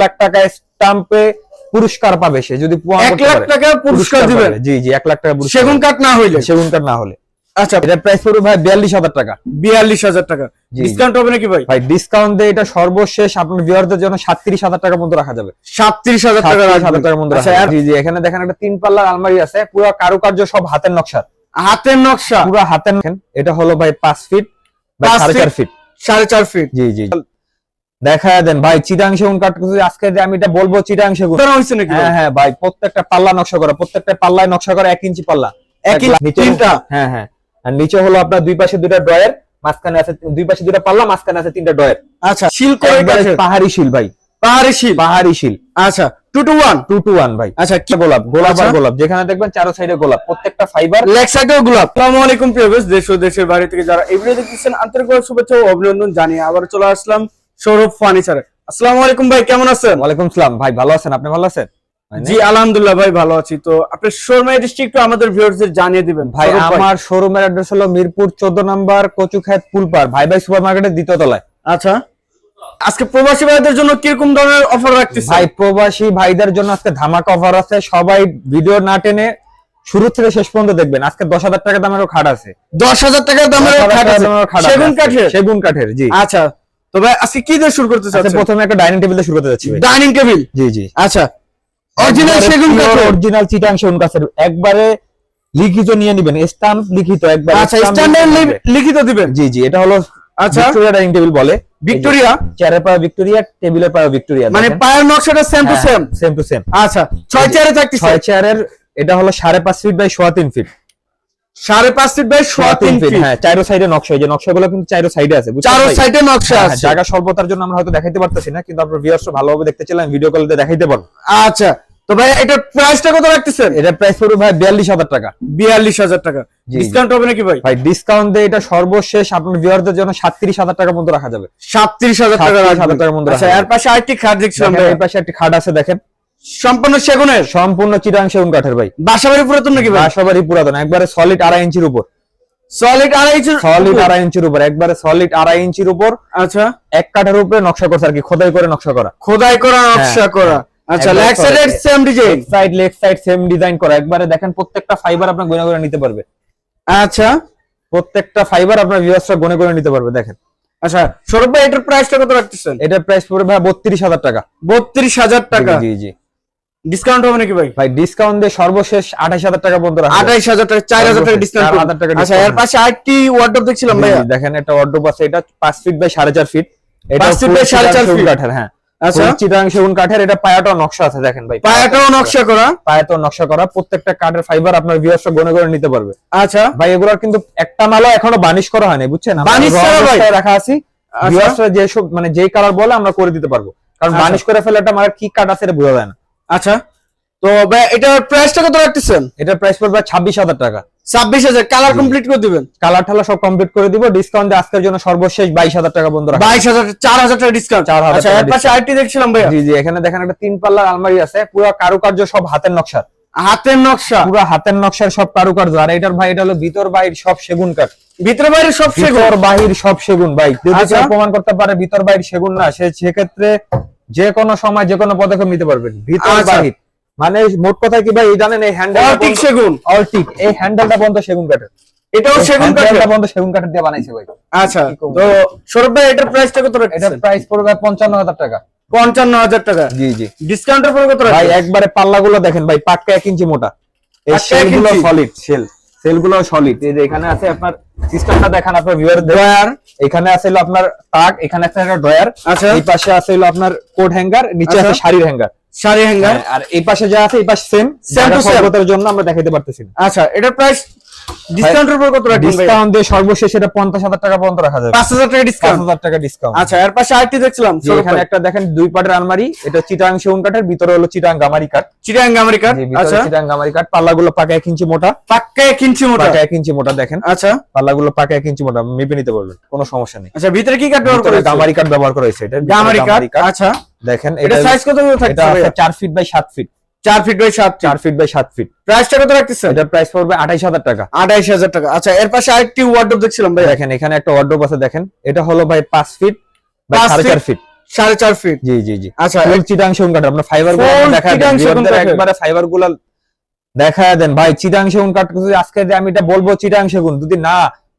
লাখ টাকা স্টাম্পে পুরস্কার পাবে সে যদি এক লাখ টাকা পুরস্কার দিবেন জি জি এক লাখ টাকা সেগুন কাঠ না হইলে? সেগুন কাঠ না হলে। আচ্ছা। এটার প্রাইস পড়বে ভাই বিয়াল্লিশ হাজার টাকা। বিয়াল্লিশ হাজার টাকা। ডিসকাউন্ট হবে নাকি ভাই? ভাই ডিসকাউন্ট দিয়ে এটা সর্বশেষ আপনার ভিউয়ারদের জন্য সাতত্রিশ হাজার টাকা মধ্যে রাখা যাবে। সাতত্রিশ হাজার টাকা। হাজার টাকার মধ্যে আচ্ছা রাখা জি জি এখানে দেখেন একটা তিন পাল্লার আলমারি আছে পুরো কারুকার্য সব হাতের নকশা। হাতের নকশা? পুরো হাতের এটা হলো ভাই পাঁচ ফিট বা সাড়ে চার ফিট। ফিট সাড়ে চার ফিট জি জি। দেখা দেন। ভাই চিটাং সেগুন কাঠ যদি আজকে যে আমি এটা বলব চিটাং সেগুন। হয়েছে নাকি হ্যাঁ হ্যাঁ ভাই প্রত্যেকটা পাল্লা নকশা করা প্রত্যেকটা পাল্লায় নকশা করা এক ইঞ্চি পাল্লা। এক ইঞ্চি, তিনটা? হ্যাঁ হ্যাঁ। আর নিচে হলো আপনার দুই পাশে দুইটা ড্রয়ার মাঝখানে আছে দুই পাশে দুইটা পাল্লা মাঝখানে আছে তিনটা ড্রয়ার। আচ্ছা শিল করে পাহাড়ি শিল ভাই। পাহাড়ি শিল? পাহাড়ি শিল। আচ্ছা two two one two two one ভাই। আচ্ছা কি গোলাপ গোলাপ আর আচ্ছা। গোলাপ। যেখানে দেখবেন চারো সাইডে গোলাপ। প্রত্যেকটা ফাইবার লেগ সাইডেও গোলাপ। আসসালামু আলাইকুম প্রিয় দেশ ও দেশের বাইরে থেকে যারা এই ভিডিও দেখতেছেন আন্তরিক শুভেচ্ছা ও অভিনন্দন জানিয়ে আবার চলে আসলাম। সৌরভ ফার্নিচারে আসসালামু আলাইকুম ভাই কেমন আছেন? ওয়ালাইকুম সালাম। ভাই ভালো আছেন? আপনি ভালো আছেন? জি আলহামদুলিল্লাহ ভাই ভালো আছি। তো আপনার শোরুম এড্রেসটি একটু আমাদের ভিউয়ার্সদের জানিয়ে দিবেন। ভাই আমার শোরুমের অ্যাড্রেস হলো মিরপুর চোদ্দ নম্বর কচুখাত পুলপার ভাই ভাই সুপার মার্কেটের দ্বিতীয় তলায়। আচ্ছা। আজকে প্রবাসী ভাইদের জন্য কীরকম ধরনের অফার রাখতেছেন? ভাই প্রবাসী ভাইদের জন্য আজকে ধামাকা অফার আছে। সবাই ভিডিও না টেনে শুরু থেকে শেষ পর্যন্ত দেখবেন। আজকে দশ হাজার টাকা দামেরও খাট আছে। দশ হাজার টাকার দামের 10,000 খাট টাকা আছে। দামেরও খাট আছে। সেগুন কাঠের? সেগুন কাঠের জি। আচ্ছা। তো ভাই আজকে কি দিয়ে শুরু করতে আচ্ছা চাচ্ছেন? প্রথমে একটা ডাইনিং টেবিল দিয়ে শুরু করতে যাচ্ছি ডাইনিং টেবিল জি জি। আচ্ছা। অরিজিনাল সেগুন কাঠের? অরিজিনাল চিটাং সেগুন কাঠের। একবারে লিখিত নিয়ে নেবেন স্টাম্প লিখিত একবার আচ্ছা স্ট্যান্ডার্ড লিখিত দিবেন? জি জি এটা হলো আচ্ছা। ভিক্টোরিয়া ডাইনিং টেবিল বলে। ভিক্টোরিয়া চেয়ারের পাওয়া ভিক্টোরিয়া টেবিলের পাওয়া ভিক্টোরিয়া মানে পায়ের নকশাটা same to same same to same আচ্ছা ছয় চেয়ারে থাকতেছে? ছয় চেয়ারের এটা হলো সাড়ে পাঁচ ফিট বাই সোয়া তিন ফিট সাড়ে পাঁচ ফিট বাই সোয়া তিন ফিট হ্যাঁ চারো সাইডে নকশা এই যে নকশাগুলো কিন্তু চারো সাইডে আছে চারো ভাই? সাইডে নকশা হ্যাঁ, আছে। জায়গা স্বল্পতার জন্য আমরা হয়তো দেখাইতে পারতেছি না কিন্তু আপনার ভিউয়ার্স ভালোভাবে দেখতে চাইলে ভিডিও কলে দেখাইতে পারব। আচ্ছা তো ভাই এটার প্রাইসটা কত রাখতেছেন? এটার প্রাইস পড়বে ভাই বিয়াল্লিশ হাজার টাকা। বিয়াল্লিশ হাজার টাকা। ডিসকাউন্ট হবে নাকি ভাই? ভাই ডিসকাউন্ট দিয়ে এটা সর্বশেষ আপনার ভিউয়ারদের জন্য সাতত্রিশ হাজার টাকা মধ্যে রাখা যাবে। সাতত্রিশ হাজার টাকা 37,000 রাখবেন। টাকার মধ্যে আচ্ছা এর পাশে আরেকটি খাট দেখছিলাম পাশে একটি খাট আছে দেখেন। সম্পূর্ণ সেগুনের? সম্পূর্ণ চিটাং সেগুন কাঠের ভাই। বাসাবাড়ি পুরাতন নাকি ভাই? বাসাবাড়ি পুরাতন একবারে সলিড আড়াই ইঞ্চির উপর। সলিড আড়াই ইঞ্চি সলিড আড়াই ইঞ্চির উপর একবারে সলিড আড়াই ইঞ্চির উপর। আচ্ছা। এক কাঠার উপরে নকশা করছে আর কি খোদাই করে নকশা করা। খোদাই করা নকশা হ্যাঁ, করা হ্যাঁ। আচ্ছা leg solid। Same design side leg side same design করা। একবারে দেখেন প্রত্যেকটা ফাইবার আপনার গনে করে নিতে পারবে। আচ্ছা। প্রত্যেকটা ফাইবার আপনার ভিউয়ার্সরা গনে করে নিতে পারবে দেখেন। আচ্ছা সৌরভ ভাই এটার প্রাইসটা কত রাখতেছেন? এটার প্রাইস পড়বে ভাই বত্রিশ হাজার টাকা। বত্রিশ হাজার টাকা। জি জি। ডিসকাউন্ট হবে নাকি ভাই? ভাই ডিসকাউন্ট দিয়ে সর্বশেষ আঠাশ হাজার টাকা পর্যন্ত রাখা যাবে। আঠাইশ হাজার টাকা চার হাজার টাকা অবশ্যই, ডিসকাউন্ট 4,000 টাকা আচ্ছা এর পাশে আরেকটি ওয়ার্ডরোব দেখছিলাম জি, দেখেন একটা অর্ডার আছে এটা পাঁচ ফিট বাই সাড়ে চার ফিট এটা পাঁচ feet by full সাড়ে চার চিটাং কাঠের হ্যাঁ। আচ্ছা। ফুল চিটাং সেগুন কাঠের এটা পায়াটাও নকশা আছে দেখেন ভাই। পায়াটাও নকশা করা। পায়াটাও নকশা করা প্রত্যেকটা কাঠের ফাইবার আপনার ভিউয়ার্সরা গনে করে নিতে পারবে। আচ্ছা। ভাই এগুলোর কিন্তু একটা মালও এখনও বানিশ করা হয়নি বুঝছেন? বানিশ ছাড়া ভাই? রাখা আছি। আচ্ছা। ভিউয়ার্সরা যে সব মানে যেই কালার বলে আমরা করে দিতে পারব। কারণ আচ্ছা। বানিশ করে ফেলে একটা মালের কি কাট আছে এটা বোঝা যায় না। আচ্ছা তো ভাই এটার প্রাইসটা কত রাখতেছেন? এটার প্রাইস পড়বে ছাব্বিশ হাজার টাকা। ছাব্বিশ হাজার কালার কমপ্লিট করে দিবেন? কালার ঠালা সব কমপ্লিট করে দিব ডিসকাউন্ট আজকের জন্য সর্বশেষ বাইশ হাজার টাকা বন্ধ রাখা বাইশ হাজার চার হাজার টাকা ডিসকাউন্ট 4,000 আচ্ছা টাকা এর পাশে আরেকটি দেখছিলাম ভাইয়া। জি জি এখানে দেখেন একটা তিন পাল্লার আলমারি আছে পুরো কারুকার্য সব হাতের নকশা। হাতের নকশা? পুরো হাতের নকশার সব কারুকার্য আর এটার ভাই এটা হলো ভিতর বাইর সব সেগুন কাঠ। ভিতর বাইরে সব সেগুন? বাহির সব সেগুন ভাই। যদি আচ্ছা। প্রমাণ করতে পারে ভিতর বাহির সেগুন না সে সেক্ষেত্রে যে কোনো সময় যে কোনো পদক্ষেপ নিতে পারবেন। ভিতর আচ্ছা। বাহির। মানে মোট কথা কি ভাই এই জানেন এই হ্যান্ডেল অল্টিক সেগুন। অল্টিক এই হ্যান্ডেলটা বন্ধ সেগুন কাঠের এটাও সেগুন কাঠের বন্ধ সেগুন কাঠের দিয়ে বানাইছে ভাই। আচ্ছা। তো সৌরভ ভাই এটার প্রাইসটা কত রাখছেন? এটার প্রাইস পড়বে পঞ্চান্ন হাজার টাকা। পঞ্চান্ন হাজার টাকা? জি জি। ডিসকাউন্টের পরে কত ভাই একবারে পাল্লাগুলো দেখেন ভাই পাক্কা এক ইঞ্চি মোটা। এই পাক্কা সেলগুলো সলিড সেল সেলগুলো সলিড এই যে এখানে আছে আপনার সিস্টেমটা দেখেন আপনার ভিউয়ার ড্রয়ার এখানে আছে হলো আপনার তাক এখানে আছে একটা ড্রয়ার। আচ্ছা। এই পাশে আছে হলো আপনার কোট হ্যাঙ্গার নিচে আছে আচ্ছা। শাড়ির হ্যাঙ্গার। শাড়ি হ্যাঙ্গার। আর এই পাশে যা আছে এই পাশে সেম সেম টু সেম জন্য আমরা দেখাইতে পারতেছি আচ্ছা এটার প্রাইস ডিসকাউন্টের পর কত রাখবেন ডিসকাউন্ট দিয়ে সর্বশেষ এটা পঞ্চাশ হাজার টাকা পর্যন্ত রাখা যাবে। টাকা ডিসকাউন্ট টাকা ডিসকাউন্ট আচ্ছা এর পাশে আরেকটি দেখছিলাম এখানে একটা দেখেন দুই পাটের আলমারি এটা চিটাং সেগুন কাঠের ভিতরে হলো চিটাং গামারি কাঠ। চিটাং জি, ভিতরে আচ্ছা। চিটাং গামারি কাঠ পাল্লাগুলো পাকা এক ইঞ্চি মোটা। পাক্কা এক ইঞ্চি মোটা? পাকা ইঞ্চি মোটা দেখেন। আচ্ছা। পাল্লাগুলো পাকা এক ইঞ্চি মোটা মেপে নিতে পারবেন কোনো সমস্যা নেই। আচ্ছা ভিতরে কি কাঠ ব্যবহার ভিতরে করেছে গামারি কাঠ ব্যবহার করা হয়েছে এটা গামারি কাঠ আচ্ছা। দেখেন এটা সাইজ কত করে এটা ফিট বাই সাত ফিট চার ফিট বাই সাত চার ফিট বাই সাত ফিট প্রাইসটা কত রাখতেছেন? এটার প্রাইস পড়বে আঠাইশ হাজার টাকা। আঠাইশ হাজার টাকা। আচ্ছা এর পাশে আরেকটি ওয়ার্ডরোব দেখছিলাম ভাই দেখেন এখানে একটা ওয়ার্ড্রোব আছে দেখেন। এটা হলো ভাই পাঁচ ফিট পাঁচ সাড়ে চার ফিট সাড়ে চার ফিট জি জি জি। আচ্ছা ফুল চিটাং সেগুন কাঠ ফাইবার দেখা। একবারে ফাইবারগুলো দেখা দেন। ভাই চিটাং সেগুন কাঠ আজকে যে আমি এটা বলব চিটাং সেগুন যদি না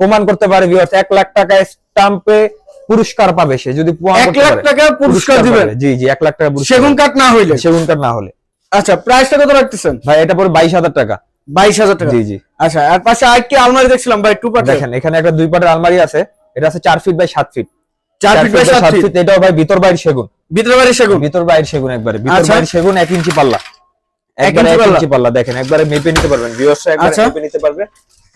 প্রমাণ করতে পারে ভিউয়ার্স এক লাখ টাকায় স্টাম্পে পুরস্কার পাবে সে যদি এক লাখ টাকা পুরস্কার দিবেন। জি জি এক লাখ টাকা পুরস্কার সেগুন। কাঠ না হইলে। সেগুন কাঠ না হলে। আচ্ছা প্রাইসটা কত রাখতেছেন? ভাই এটা পরে বাইশ হাজার টাকা। বাইশ হাজার টাকা? জি জি। আচ্ছা আর পাশে আরেকটি আলমারি দেখছিলাম ভাই টু পার্ট দেখেন এখানে একটা দুই পাটের আলমারি আছে। এটা আছে চার ফিট বাই সাত ফিট চার ফিট বাই সাত ফিট এটাও ভাই ভিতর বাইর সেগুন। ভিতরে বাড়ি সেগুন? ভিতর বাইর সেগুন একবারে ভিতর আচ্ছা। বাইর সেগুন এক ইঞ্চি পাল্লা। একবারে এক ইঞ্চি পাল্লা দেখেন একবারে মেপে নিতে পারবেন ভিউয়ার্স একবারে আচ্ছা। মেপে নিতে পারবে।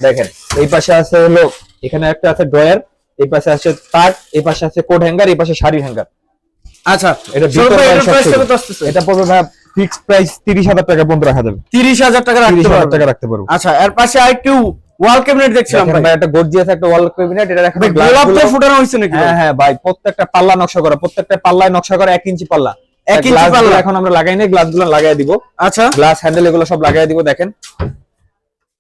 দেখেন এই পাশে আছে হলো এখানে একটা আছে ড্রয়ার এই পাশে আছে তাক এই পাশে আছে কোট হ্যাঙ্গার এই পাশে শাড়ি হ্যাঙ্গার। আচ্ছা এটা ভিতর বাইর এটা পড়বে ভাই ফিক্সড প্রাইস তিরিশ হাজার টাকা পর্যন্ত রাখা যাবে। তিরিশ হাজার টাকা তিরিশ রাখতে হাজার টাকা রাখতে পারব। আচ্ছা এর পাশে আরেকটি ওয়াল ক্যাবিনেট দেখছিলাম ভাই। একটা গর্জিয়াস একটা ওয়াল ক্যাবিনেট এটা দেখেন গোলাপ তো ফুটানো হয়েছে নাকি হ্যাঁ হ্যাঁ ভাই প্রত্যেকটা পাল্লা নকশা করা প্রত্যেকটা পাল্লায় নকশা করা এক ইঞ্চি পাল্লা। এক ইঞ্চি পাল্লা। এখন আমরা লাগাই নাই গ্লাসগুলো লাগাই দিব। আচ্ছা। গ্লাস হ্যান্ডেল এগুলো সব লাগাই দিব দেখেন।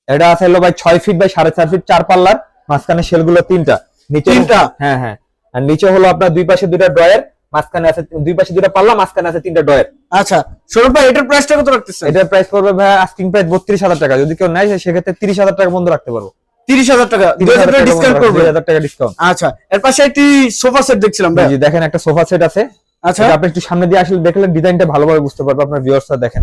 এটা আছে হলো ভাই ছয় ফিট বাই সাড়ে চার ফিট চার পাল্লার। মাঝখানে শেলগুলো তিনটা। নিচে তিনটা? হ্যাঁ হ্যাঁ। আর নিচে হলো আপনার দুই পাশে দুইটা ড্রয়ার মাঝখানে আছে দুই পাশে দুইটা পাল্লা মাঝখানে আছে তিনটা ড্রয়ার। আচ্ছা সৌরভ ভাই এটার প্রাইসটা কত রাখতেছেন? এটার প্রাইস পড়বে ভাই আস্কিং প্রাইস বত্রিশ হাজার টাকা। যদি কেউ নেয় সেক্ষেত্রে তিরিশ হাজার টাকা বন্ধ রাখতে পারব। তিরিশ হাজার টাকা ডিসকাউন্ট করবে? হাজার টাকা ডিসকাউন্ট আচ্ছা এর পাশে একটি সোফা সেট দেখছিলাম ভাই। জি দেখেন একটা সোফা সেট আছে। আচ্ছা। আপনি একটু সামনে দিয়ে আসলে দেখলে ডিজাইনটা ভালোভাবে বুঝতে পারবে আপনার ভিউয়ার্সরা দেখেন।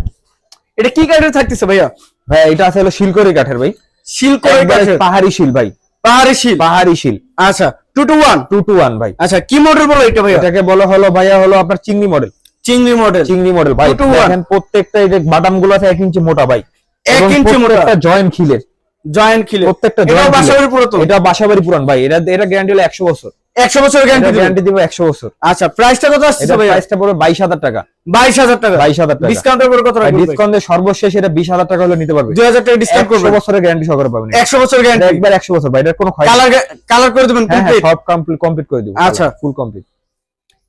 এটা কি কাঠের থাকতেছে ভাইয়া? ভাই এটা আছে হলো শিলকরি কাঠের ভাই। শিল কাঠের। পাহাড়ি শিল ভাই। পাহাড়ি শিল। পাহাড়ি শিল। আচ্ছা two two one two two one ভাই। আচ্ছা কি মডেল বলো এটা ভাইয়া? এটাকে বলা হলো ভাইয়া হলো আপনার চিংড়ি মডেল চিংড়ি মডেল চিংড়ি মডেল ভাই। One। দেখেন প্রত্যেকটা এই যে বাটামগুলো আছে এক ইঞ্চি মোটা ভাই। এক ইঞ্চি মোটা। প্রত্যেকটা জয়েন্ট খিলের। জয়েন্ট খিলে প্রত্যেকটা joint বাসাবাড়ি পুরাতন। এটা বাসাবাড়ি পুরান ভাই। এটা এটা গ্যারান্টি হলো একশো বছর। একশো বছর গ্যারান্টি গ্যারান্টি দিব। একশো বছর। আচ্ছা প্রাইসটা কত আসছে ভাই প্রাইসটা পড়বে বাইশ হাজার টাকা। বাইশ হাজার টাকা। বাইশ হাজার টাকা। ডিসকাউন্টের উপর কত রাখবেন ডিসকাউন্টে সর্বশেষ এটা বিশ হাজার টাকা হলে নিতে পারবে। দুই হাজার টাকা ডিসকাউন্ট একশো বছরের গ্যারান্টি সহকারে পাবেন একশো বছর গ্যারান্টি একবার একশো বছর ভাই এটার কোনো কালার কালার করে দেবেন হ্যাঁ হ্যাঁ complete? সব কমপ্লিট কমপ্লিট করে দিব। আচ্ছা। ফুল কমপ্লিট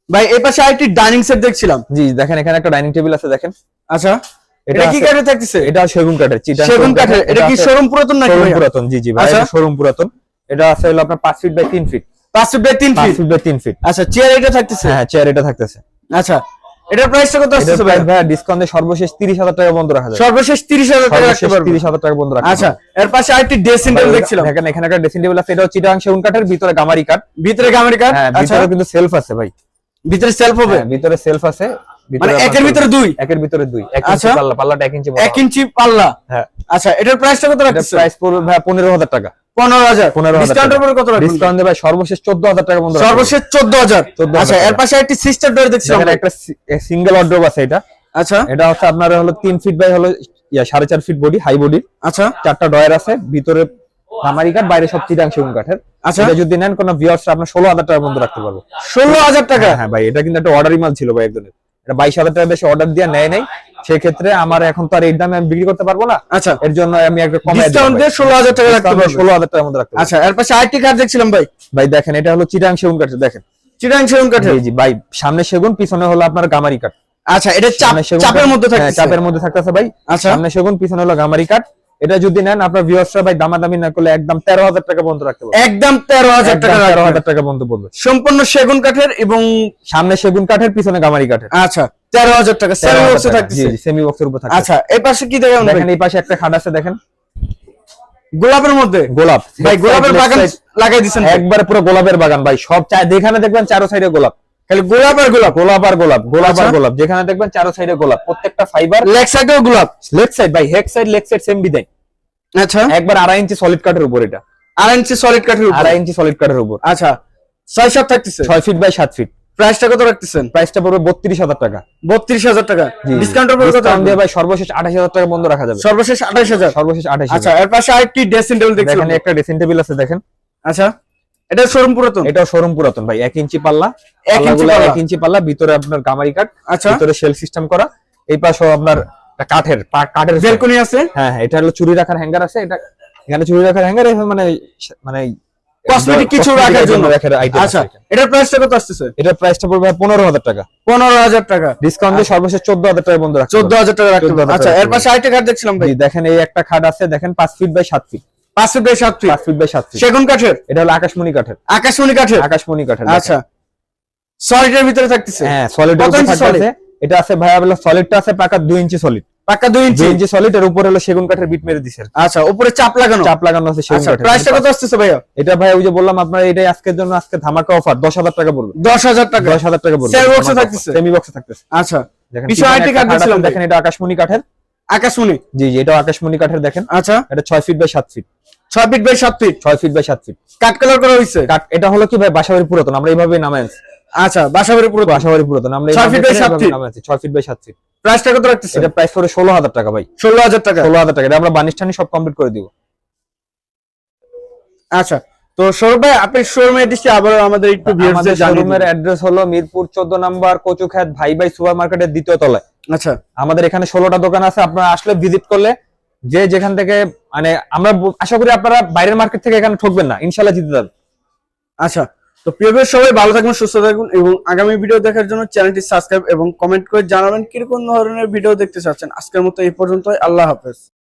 ভাই এই পাশে আরেকটি ডাইনিং সেট দেখছিলাম। জি দেখেন এখানে একটা ডাইনিং টেবিল আছে দেখেন। আচ্ছা। এটা কি কাঠের থাকতেছে? এটা সেগুন কাঠের সেগুন কাঠের। এটা কি শোরুম পুরাতন নাকি শোরুম পুরাতন জি জি ভাই আচ্ছা। শোরুম পুরাতন। এটা আছে হলো আপনার feet by feet feet by feet feet by feet আচ্ছা চেয়ার এটা থাকতেছে? হ্যাঁ চেয়ার এটা থাকতেছে। আচ্ছা। এটার প্রাইসটা কত আসছে ভাই ভাই ডিসকাউন্টে সর্বশেষ তিরিশ হাজার টাকা বন্ধ রাখা যায়। সর্বশেষ তিরিশ হাজার টাকা রাখতে তিরিশ হাজার টাকা বন্ধ রাখা আচ্ছা এর পাশে আরেকটি ড্রেসিং টেবিল দেখছিলাম। দেখেন এখানে একটা ড্রেসিং টেবিল আছে এটা হচ্ছে চিটাং সেগুন কাঠের ভিতরে গামারি কাঠ। ভিতরে গামের কাঠ? হ্যাঁ আচ্ছা। ভিতরে কিন্তু সেলফ আছে ভাই। ভিতরে সেলফ হবে? হ্যাঁ ভিতরে সেলফ আছে মানে একের ভিতরে দুই? একের ভিতরে দুই এক ইঞ্চি আচ্ছা। পাল্লা পাল্লাটা এক ইঞ্চি এক ইঞ্চি পাল্লা? হ্যাঁ। আচ্ছা এটার প্রাইসটা কত এটা প্রাইস পড়বে ভাই পনেরো হাজার টাকা। পনেরো হাজার। পনেরো হাজার ডিসকাউন্টের উপরে কত রাখবেন? ডিসকাউন্ট দেবে সর্বশেষ চোদ্দ হাজার টাকা বন্ধ সর্বশেষ চোদ্দ হাজার। আচ্ছা এর পাশে একটি সিস্টার ডোর দেখছিলাম একটা সিঙ্গেল অর্ডার আছে এটা। আচ্ছা। এটা হচ্ছে আপনার হলো তিন ফিট বাই হলো সাড়ে চার ফিট বডি হাই বডি আচ্ছা। চারটা ডয়ার আছে। ভিতরে গামারি কাঠ বাইরে সব চিটাং সেগুন কাঠের। আচ্ছা। যদি নেন কোনো ভিউয়ার্স আপনার ষোলো হাজার টাকার মধ্যে রাখতে পারব। ষোলো হাজার টাকা? হ্যাঁ হ্যাঁ ভাই এটা কিন্তু একটা অর্ডারই মাল ছিল ভাই একজনের। এটা বাইশ হাজার টাকা বেশি অর্ডার দিয়ে নেয় নাই। সেক্ষেত্রে আমার এখন তো আর এই দামে আমি বিক্রি করতে পারব না। আচ্ছা। এর জন্য আমি একটা কমে ডিসকাউন্ট দিয়ে ষোলো হাজার টাকা রাখতে পারবেন ষোলো হাজার টাকার মধ্যে রাখতে পারব। আচ্ছা এর পাশে আরেকটি কাঠ দেখছিলাম ভাই। ভাই দেখেন এটা হলো চিটাং সেগুন কাঠ দেখেন। চিটাং সেগুন কাঠ জি জি ভাই সামনে সেগুন পিছনে হলো আপনার গামারি কাঠ। আচ্ছা এটা চাপ চাপের মধ্যে থাকে চাপের মধ্যে থাকতেছে ভাই। আচ্ছা। সামনে সেগুন পিছনে হলো গামারি কাঠ। এটা যদি নেন আপনার ভিউয়ার্সরা ভাই দামাদামি না করলে একদম তেরো হাজার টাকা বন্ধ রাখতে পারব একদম তেরো হাজার টাকা তেরো রাখবেন। হাজার টাকা বন্ধ পড়বে সম্পূর্ণ সেগুন কাঠের এবং সামনে সেগুন কাঠের পিছনে গামারি কাঠের। আচ্ছা তেরো হাজার টাকা সেমি বক্সে থাকতেছে। সেমি বক্সের উপর থাকে আচ্ছা এই পাশে কি দেখেন দেখেন এই পাশে একটা খাট আছে দেখেন। গোলাপের মধ্যে? গোলাপ। ভাই গোলাপের বাগান লাগাই দিচ্ছেন ভাই। একবারে পুরো গোলাপের বাগান ভাই। সব চাই যেখানে দেখবেন চারো সাইডে গোলাপ। গোলাপ আর গোলাপ গোলাপ আর গোলাপ গোলাপ আর আচ্ছা। গোলাপ যেখানে দেখবেন চারো সাইডে গোলাপ প্রত্যেকটা ফাইবার লেগ সাইডেও গোলাপ। লেগ সাইড ভাই হেক side leg side same design আচ্ছা। একবার আড়াই ইঞ্চি সলিড কাঠের উপর এটা। আড়াই ইঞ্চি সলিড কাঠের উপর? আড়াই ইঞ্চি সলিড কাঠের উপর। আচ্ছা। ছয় সাত থাকতেছে? ছয় ফিট বাই সাত ফিট প্রাইসটা কত রাখতেছেন? প্রাইসটা পড়বে বত্রিশ হাজার টাকা। বত্রিশ হাজার টাকা। জি। ডিসকাউন্টের উপর কত দিয়ে ভাই সর্বশেষ আঠাশ হাজার টাকা বন্ধ রাখা যাবে। সর্বশেষ আঠাশ হাজার? সর্বশেষ আঠাশ আচ্ছা এর পাশে আরেকটি ড্রেসিং টেবিল দেখছিলাম একটা ড্রেসিং টেবিল আছে দেখেন। আচ্ছা। এটা শোরুম পুরাতন? এটাও শোরুম পুরাতন ভাই। এক ইঞ্চি পাল্লা এক ইঞ্চি পাল্লা। এক ইঞ্চি পাল্লা ভিতরে আপনার গামারি কাঠ আচ্ছা। ভিতরে সেল সিস্টেম করা। এই পাশেও আপনার কাঠের কাঠের। বেলকনি আছে? হ্যাঁ হ্যাঁ এটা হলো চুরি রাখার হ্যাঙ্গার আছে। এটা এখানে চুরি রাখার হ্যাঙ্গার মানে মানে Cosmetic কিছু রাখার জন্য। আচ্ছা এটা। এটার প্রাইসটা কত আসতেছে? এটার প্রাইসটা পড়বে পনেরো হাজার টাকা। পনেরো হাজার টাকা। ডিসকাউন্ট দিয়ে সর্বশেষ চোদ্দ হাজার টাকা বন্ধ চোদ্দ হাজার টাকা রাখতে আচ্ছা এর পাশে আরেকটা কাঠ দেখছিলাম ভাই। দেখেন এই একটা খাট আছে দেখেন পাঁচ ফিট বাই সাত ফিট পাঁচ ফিট বাই সাত ফিট। পাঁচ ফিট বাই সাত ফিট। সেগুন কাঠের? এটা হলো আকাশমণি কাঠের। আকাশমণি কাঠের? আকাশমণি কাঠের আচ্ছা। সলিডের ভিতরে থাকতেছে? হ্যাঁ থাকতেছে। এটা আছে সলিডটা আছে পাকা ইঞ্চি সলিড দুই ইঞ্চি ইঞ্চি সলিড এর উপরে হলো সেগুন কাঠের বিট মেরে দিছে আচ্ছা উপরে চাপ লাগানো? চাপ লাগানো আছে সেগুন আচ্ছা কাঠের। প্রাইসটা কত আসতেছে ভাইয়া? এটা ভাই ওই যে বললাম আপনার এটাই আজকের জন্য আজকে ধামাকা অফার দশ হাজার টাকা পড়বে দশ হাজার টাকা? দশ হাজার টাকা পড়বে থাকতেছে? সেমি বক্সে থাকতেছে। আচ্ছা। দেখেন পিছনে আরেকটি কাঠ দেখেন এটা আকাশমণি কাঠের। আকাশমণি? জি জি এটা আকাশমণি কাঠের দেখেন। আচ্ছা। এটা ছয় ফিট বাই সাত ফিট ছয় ফিট বাই সাত ফিট ছয় ফিট বাই সাত ফিট কাট কালার করা এটা হলো কি ভাই? বাসাবাড়ি পুরাতন আমরা এইভাবে নামে আনছি। আচ্ছা বাসাবাড়ি বাসাবাড়ি পুরাতন আমরা ছয় এইভাবে feet by সাত এইভাবে feet? ছয় ফিট বাই ফিট প্রাইসটা কত রাখতেছে এটা প্রাইস পড়ে ষোলো হাজার টাকা ভাই। ষোলো হাজার টাকা। ষোলো হাজার টাকা এটা আমরা বানিশটানি সব কমপ্লিট করে দিব। আচ্ছা তো সৌরভ ভাই আপনি শোরুমে এসে আবার আমাদের একটু আমাদের শোরুমের অ্যাড্রেস হলো মিরপুর চোদ্দ নাম্বার কচুখ্যাত ভাই ভাই সুপার মার্কেটের দ্বিতীয় তলায়। আচ্ছা। আমাদের এখানে ষোলোটা দোকান আছে আপনারা আসলে ভিজিট করলে যে যেখান থেকে মানে আমরা আশা করি আপনারা বাইরের মার্কেট থেকে এখানে ঠকবেন না ইনশাল্লাহ জিতে যাবেন। আচ্ছা তো প্রিয় সবাই ভালো থাকবেন সুস্থ থাকবেন এবং আগামী ভিডিও দেখার জন্য চ্যানেলটি সাবস্ক্রাইব এবং কমেন্ট করে জানাবেন কীরকম ধরনের ভিডিও দেখতে চাচ্ছেন। আজকের মতো এই পর্যন্তই আল্লাহ হাফেজ।